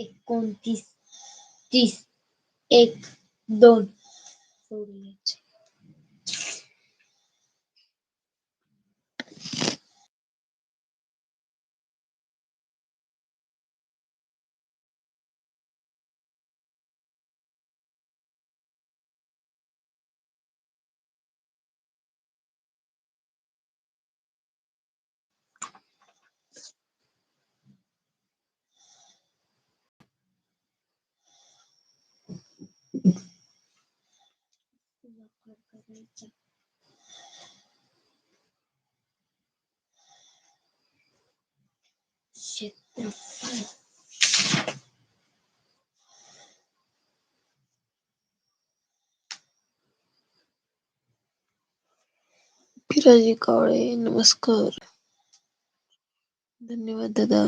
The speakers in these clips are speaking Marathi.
एकोणतीस तीस एक दोन. सोडूयाचे वापर करायचा क्षेत्रफळ फिराजी कावळे नमस्कार. धन्यवाद दादा.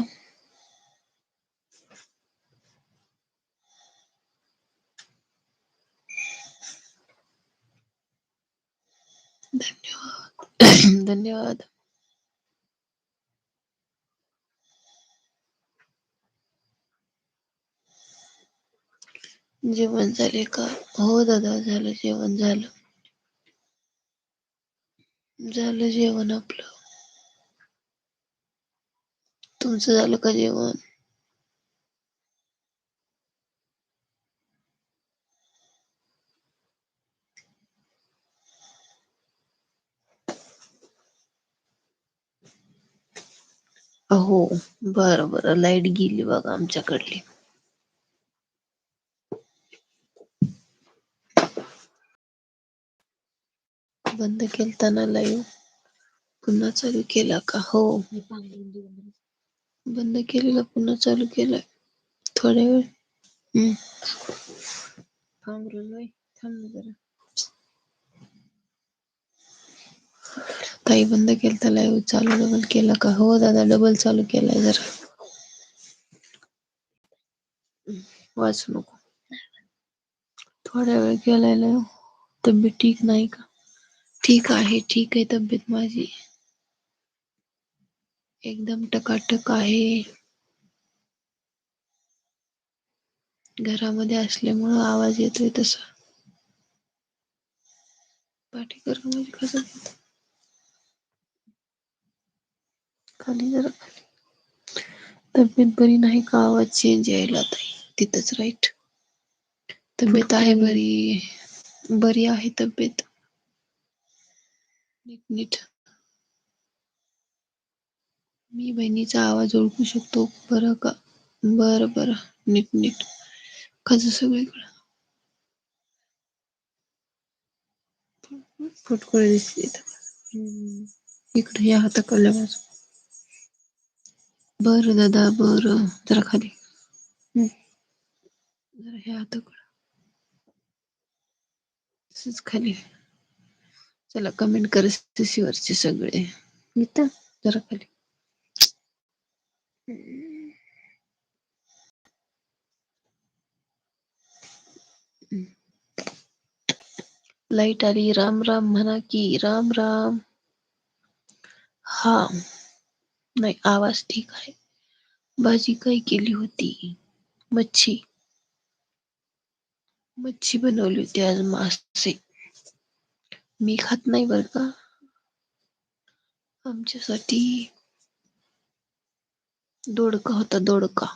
धन्यवाद. धन्यवाद. जेवण झाले का? हो दादा झालं जेवण झालं. झालं जेवण आपलं. तुमचं झालं का जेवण? हो बरं बरं लाइट गेली बघा आमच्याकडली. बंद केलताना लाईव्ह. पुन्हा चालू केला का? हो. बंद केलेला पुन्हा चालू केलाय. थोड्या वेळ. हम्म. थांब जरा. ताई बंद केलता लाईव्ह चालू डबल केला का? हो दादा डबल चालू केलाय जरा. वाचू नको. थोड्या वेळ केलाय लाईव्ह तब्येत ठीक नाही का? ठीक आहे ठीक आहे तब्येत माझी. एकदम टकाटक आहे. घरामध्ये असल्यामुळं आवाज येतोय तसा. पाठीकर म्हणजे कसं? खाली जरा तब्येत बरी नाही का? आवाज चेंज यायला ताई. तिथंच राईट तब्येत आहे बरी. बरी आहे तब्येत. नीट नीट. मी बहिणीचा आवाज ओळखू शकतो. बरं का? बरं बरं. नीट नीट. कसं सगळीकडं. फुटकुळे दिसते. इकडे या हाताकडल्या बाजू बरं दादा बरं. जरा खाली. जरा तसंच खाली. चला कमेंट कर वरचे सगळे. इथं? जरा खाली. लाइट आली. राम राम म्हणा की राम राम. हा. नाही आवाज ठीक आहे. भाजी काय केली होती? मच्छी. मच्छी बनवली होती आज मासे. मी खात नाही बर का? आमच्यासाठी दोडका होता दोडका.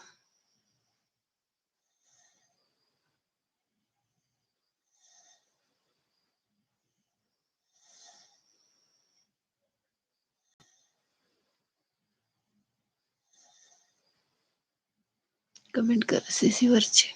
कमेंट करा, सीसी वरचे।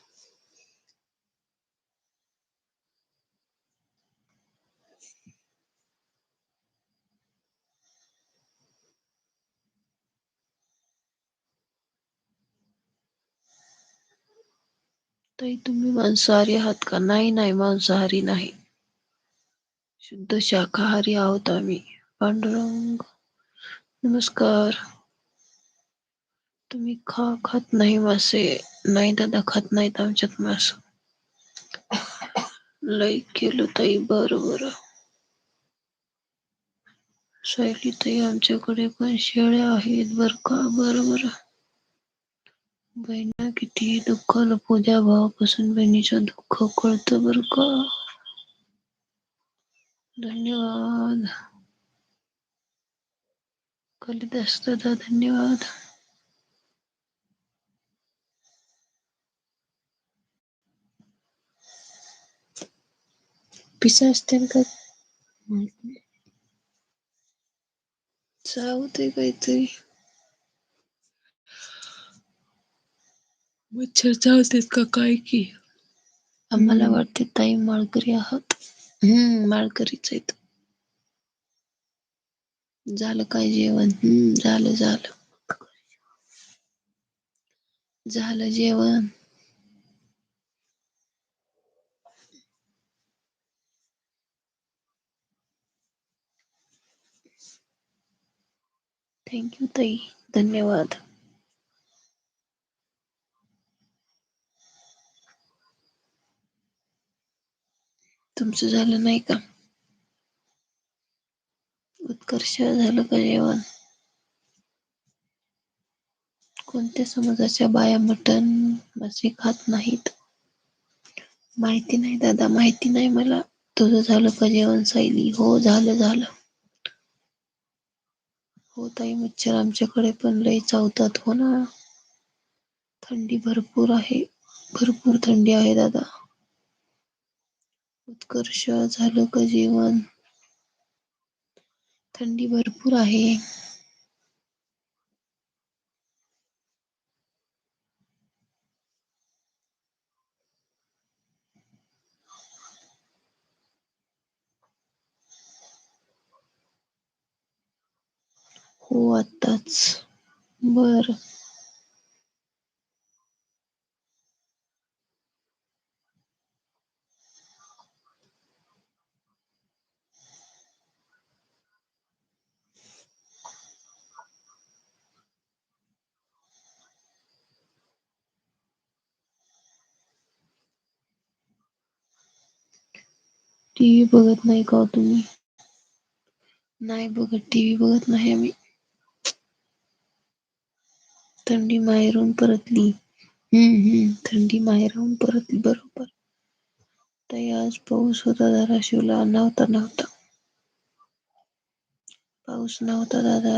ताई, तुम्ही मांसाहारी आहात का? नाही नाही, मांसाहारी नाही. शुद्ध शाकाहारी आहोत आम्ही. पांडुरंग, नमस्कार. तुम्ही खा खात नाही मासे नाही दादा खात नाहीत आमच्यात मास लय केलं ताई बरं बरं सायली ताई आमच्याकडे पण शेळ्या आहेत बर का बरं बरं बहिणा किती दुःख पूजा भावापासून बहिणीचं दुःख कळतं बर का. धन्यवाद. कलिदास दादा धन्यवाद. पिसा असतील का. चावतंय काहीतरी. मच्छर चावतात का काय की. आम्हाला. वाटते ताई माळकरी आहात. हम्म माळकरीच आहेत. झालं काय जेवण? हम्म झालं झालं. झालं जेवण. थँक यू ताई धन्यवाद. तुमचं झालं नाही का? उत्कर्ष झालं का जेवण? कोणत्या समाजाच्या बाया मटण मासे खात नाहीत? माहिती नाही दादा माहिती नाही मला. तुझं झालं का जेवण सायली? हो झालं झालं. हो ताई मच्छर आमच्याकडे पण लय चावतात हो ना. थंडी भरपूर आहे. भरपूर थंडी आहे दादा. उत्कर्ष झालं का जेवण? थंडी भरपूर आहे. हो आत्ताच बर टी बघत नाही का तुम्ही? नाही बघत टीव्ही बघत नाही आम्ही. थंडी माहेरून परतली. हम्म हम्म थंडी माहेरून परतली बरोबर. ताई आज पाऊस होता धाराशिवला नव्हता नव्हता. पाऊस नव्हता दादा.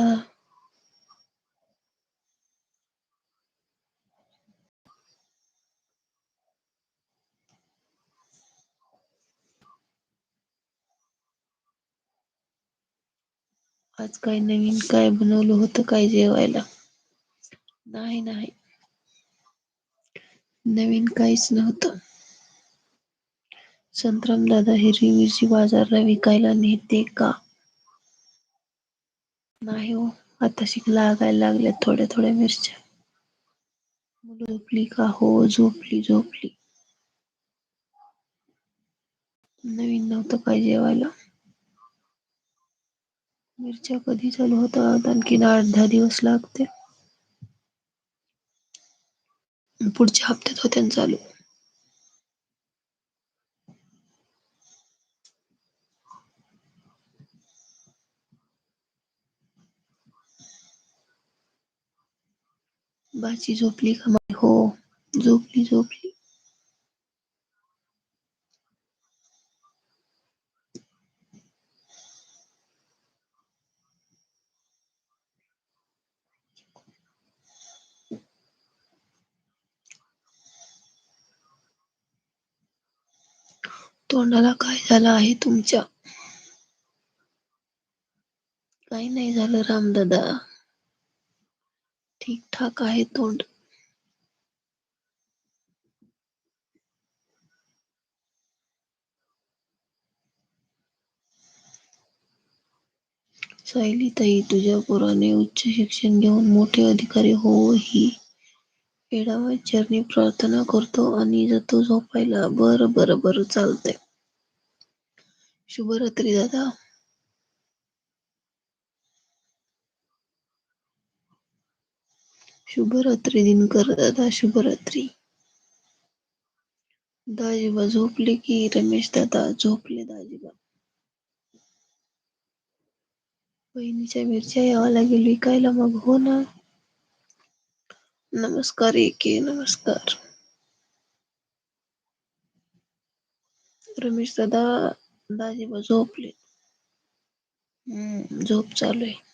आज काय नवीन काय बनवलं होतं काय जेवायला? नाही नाही. नवीन काहीच नव्हतं. संतराम दादा हिरवी मिरची बाजारला विकायला नेते का? नाही हो आता शिकला लागायला लागल्यात थोड्या थोड्या मिरच्या. झोपली का? हो झोपली झोपली. नवीन नव्हतं काय जेवायला? मिरच्या कधी चालू होतात? आणखीन आठ दहा दिवस लागते पुढच्या हप्त्यात होत्यान चालू. बाची झोपली का? हो झोपली झोपली. तोंडाला काय झालं आहे तुमच्या? काही नाही झालं रामदादा. ठीक ठाक आहे तोंड. सायली ताई तुझ्या पोराने उच्च शिक्षण घेऊन मोठे अधिकारी हो ही येडावाच्या प्रार्थना करतो आणि जातो झोपायला. बरं बरं बरं चालतंय. शुभरात्री दादा. शुभरात्री दिनकर दादा शुभरात्री. दाजीबा झोपले की रमेश दादा झोपले दाजीबा. बहिणीच्या मिरच्या यावा लागेल विकायला मग हो ना. नमस्कार एके नमस्कार. रमेश दादा दाजी झोपले. हम्म. झोप चालू आहे.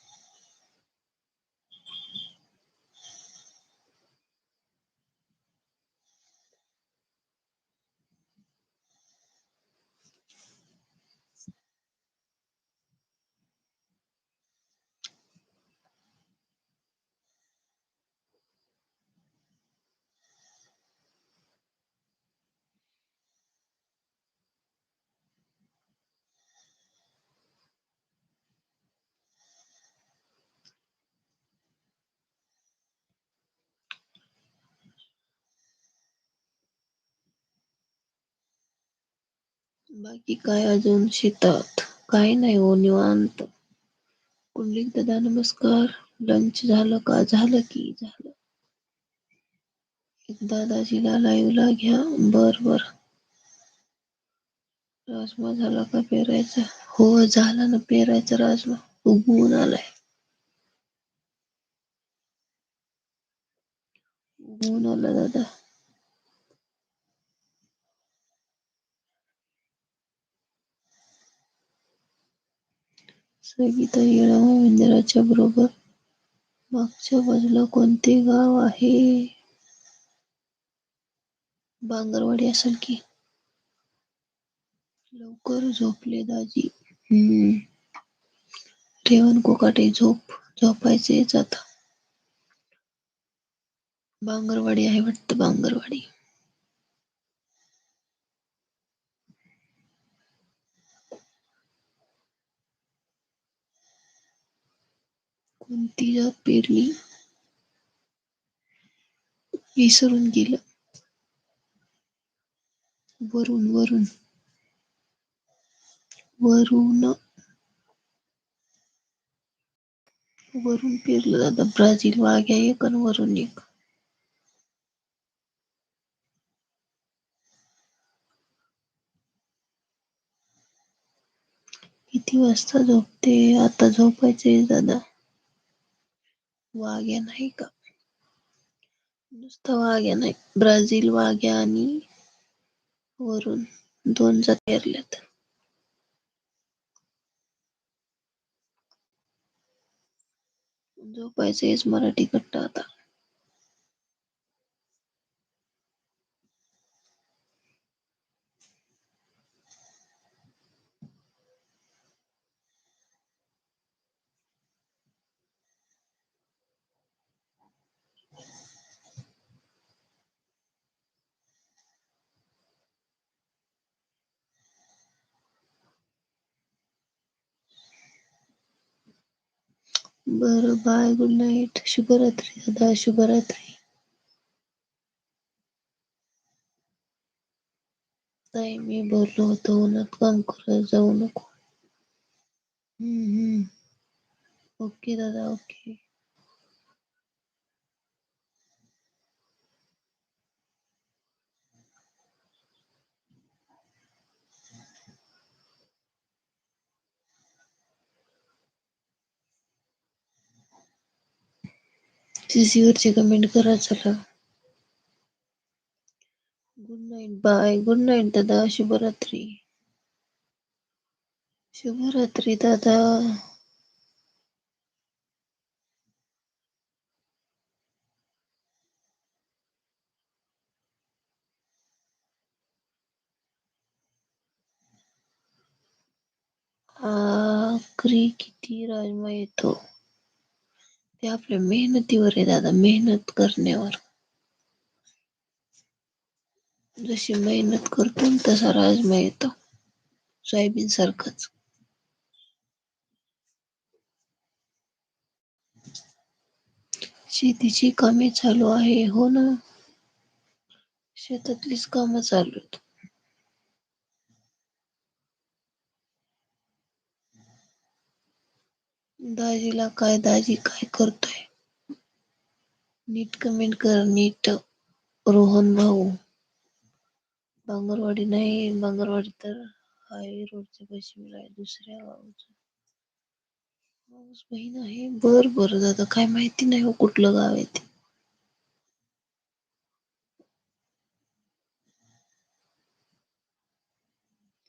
बाकी काय अजून शेतात? काय नाही हो निवांत. कुंडलिक दादा नमस्कार. लंच झालं का? झालं की झालं. दादाजीला लाईव्ह घ्या. बर बर. राजमा झाला का पेरायचा? हो झाला ना पेरायचा राजमा. उगवून आलाय उगवून आला दादा संगीता येळावा मंदिराच्या बरोबर मागच्या बाजूला कोणते गाव आहे? बांगरवाडी असेल की लवकर झोपले दाजी. हम्म. ठेवण कोकाटे झोप. झोपायचेच आता. बांगरवाडी आहे वाटतं बांगरवाडी. कोणती पेरली विसरून गेलं. वरून वरून वरून वरून पेरलं जातं. ब्राझील वाघ्या एक आणि वरून एक. किती वाजता झोपते? आता झोपायचंय दादा. वाघ्या नाही का? नुसता वाघ्या नाही. ब्राझील वाघ्या आणि वरून दोन जाती पेरल्यात हेच मराठी कट्टा आता. बरं बाय गुड नाईट शुभरात्री दादा शुभरात्री. नाही मी बोललो होतो उन्हात काम करत जाऊ नको. हम्म हम्म. ओके दादा ओके. सीसी वरची कमेंट करा चला. Good night bye good night दादा. शुभरात्री. शुभरात्री दादा. आखरी किती राजमा येतो? ते आपल्या मेहनतीवर आहे दादा मेहनत करण्यावर. जशी मेहनत करतो तसा राजमा येतो सोयाबीन सारखंच शेतीची कामे चालू आहे हो ना? शेतातलीच कामं चालू आहेत. दाजीला काय दाजी काय करतोय? नीट कमेंट कर नीट रोहन भाऊ. बांगरवाडी नाही बांगरवाडी तर हायवे रोडच्या पश्चिमेला आहे दुसऱ्या गावाचं. माऊस बहीण आहे. बर बर दादा काय माहिती नाही हो कुठलं गाव आहे ते.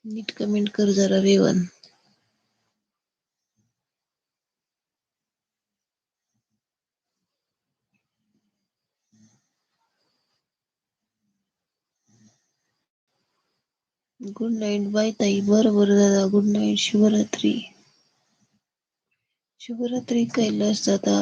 नीट कमेंट कर जरा रेवन. गुड नाईट बाय ताई. बरं बरं दादा. गुड नाईट शुभरात्री. शुभरात्री कैलास दादा.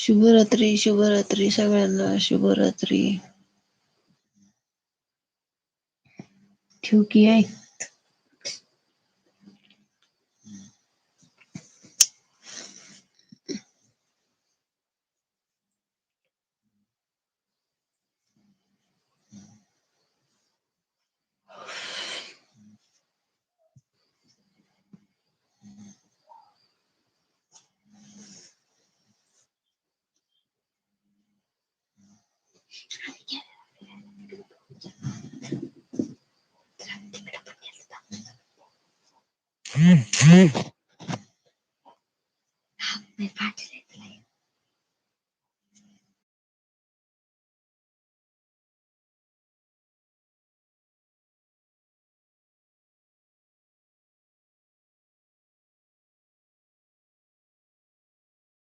शुभरात्री शुभरात्री सगळ्यांना शुभरात्री. ठेवकी आहे तिकडे पण गेलं.